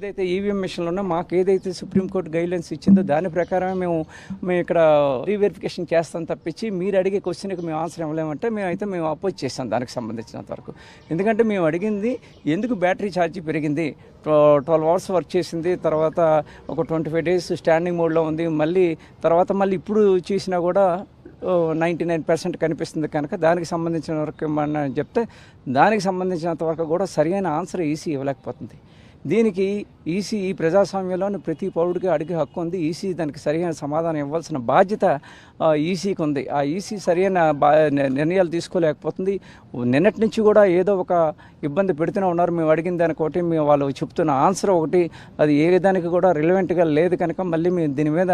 ఏదైతే ఈవీఎం మిషన్లో మాకు ఏదైతే సుప్రీంకోర్టు గైడ్లైన్స్ ఇచ్చిందో దాని ప్రకారమే మేము మేము ఇక్కడ రీవెరిఫికేషన్ చేస్తాం తప్పించి మీరు అడిగే క్వశ్చన్కి మేము ఆన్సర్ ఇవ్వలేమంటే మేమైతే మేము అపోజ్ చేస్తాం దానికి సంబంధించినంత వరకు. ఎందుకంటే మేము అడిగింది ఎందుకు బ్యాటరీ ఛార్జీ పెరిగింది? ట్వెల్వ్ అవర్స్ వర్క్ చేసింది తర్వాత ఒక ట్వంటీ ఫైవ్ డేస్ స్టాండింగ్ మోడ్లో ఉంది మళ్ళీ తర్వాత మళ్ళీ ఇప్పుడు చేసినా కూడా నైంటీ నైన్ పర్సెంట్ కనిపిస్తుంది కనుక దానికి సంబంధించిన వరకు మన చెప్తే దానికి సంబంధించినంత వరకు కూడా సరైన ఆన్సర్ ఈసీ ఇవ్వలేకపోతుంది. దీనికి ఈసీ ఈ ప్రజాస్వామ్యంలోని ప్రతి పౌరుడికి అడిగే హక్కు ఉంది. ఈసీ దానికి సరైన సమాధానం ఇవ్వాల్సిన బాధ్యత ఈసీకి ఉంది. ఆ ఈసీ సరైన బా నిర్ణయాలు తీసుకోలేకపోతుంది. నిన్నటి నుంచి కూడా ఏదో ఒక ఇబ్బంది పెడుతూనే ఉన్నారు. మేము అడిగిన దానికి ఒకటి మేము వాళ్ళు చెప్తున్న ఆన్సర్ ఒకటి అది ఏ విధానికి కూడా రిలవెంట్గా లేదు కనుక మళ్ళీ మేము దీని మీద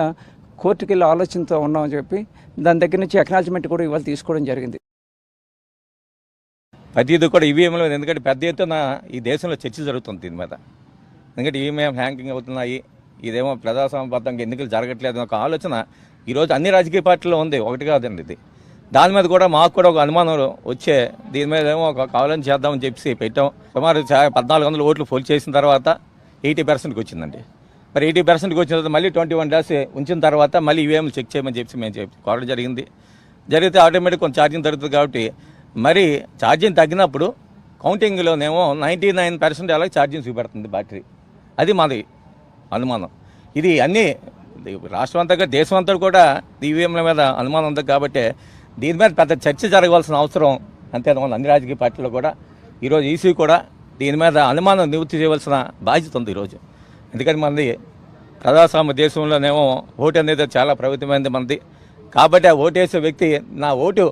కోర్టుకి వెళ్ళి ఆలోచనతో ఉన్నామని చెప్పి దాని దగ్గర నుంచి అక్నాలజ్మెంట్ కూడా ఇవాళ తీసుకోవడం జరిగింది. ప్రతిదీ కూడా ఈవీఎంలో ఎందుకంటే పెద్ద ఎత్తున ఈ దేశంలో చర్చ జరుగుతుంది దీని మీద. ఎందుకంటే ఈవీఎం హ్యాంకింగ్ అవుతున్నాయి. ఇదేమో ప్రజాస్వామ్యబద్ధంగా ఎన్నికలు జరగట్లేదు ఒక ఆలోచన ఈరోజు అన్ని రాజకీయ పార్టీల్లో ఉంది. ఒకటి కాదండి ఇది. దాని మీద కూడా మాకు కూడా ఒక అనుమానం వచ్చే దీని మీద ఏమో ఒక కావాలని చేద్దామని చెప్పి పెట్టాం. సుమారు చా- పద్నాలుగు వందల ఓట్లు పోల్ చేసిన తర్వాత ఎయిటీ పర్సెంట్కి వచ్చిందండి. మరి ఎయిటీ పర్సెంట్కి వచ్చిన తర్వాత మళ్ళీ ట్వంటీ వన్ డేస్ ఉంచిన తర్వాత మళ్ళీ ఈవీఎంలు చెక్ చేయమని చెప్పి మేము చెప్పి కోరడం జరిగింది. జరిగితే ఆటోమేటిక్ కొంచెం ఛార్జింగ్ జరుగుతుంది కాబట్టి మరి ఛార్జింగ్ తగ్గినప్పుడు కౌంటింగ్లోనేమో నైంటీ నైన్ పర్సెంట్ అలా ఛార్జింగ్ చూపెడుతుంది బ్యాటరీ. అది మాది అనుమానం. ఇది అన్నీ రాష్ట్రం అంతా దేశం అంతా కూడా ఈవీఎంల మీద అనుమానం ఉంది కాబట్టి దీని మీద పెద్ద చర్చ జరగవలసిన అవసరం అంతేనమాట అన్ని రాజకీయ పార్టీలు కూడా ఈరోజు ఈసీ కూడా దీని మీద అనుమానం నివృత్తి చేయవలసిన బాధ్యత ఉంది ఈరోజు. ఎందుకంటే మనది ప్రజాస్వామ్య దేశంలోనేమో ఓటు అనేది చాలా ప్రభుత్వమైనది మనది. కాబట్టి ఆ ఓటేసే వ్యక్తి నా ఓటు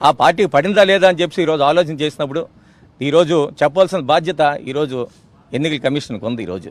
ఆ పార్టీకి పడిందా లేదా అని చెప్పి ఈరోజు ఆలోచన చేసినప్పుడు ఈరోజు చెప్పవలసిన బాధ్యత ఈరోజు ఎన్నికల కమిషన్కి ఉంది ఈరోజు.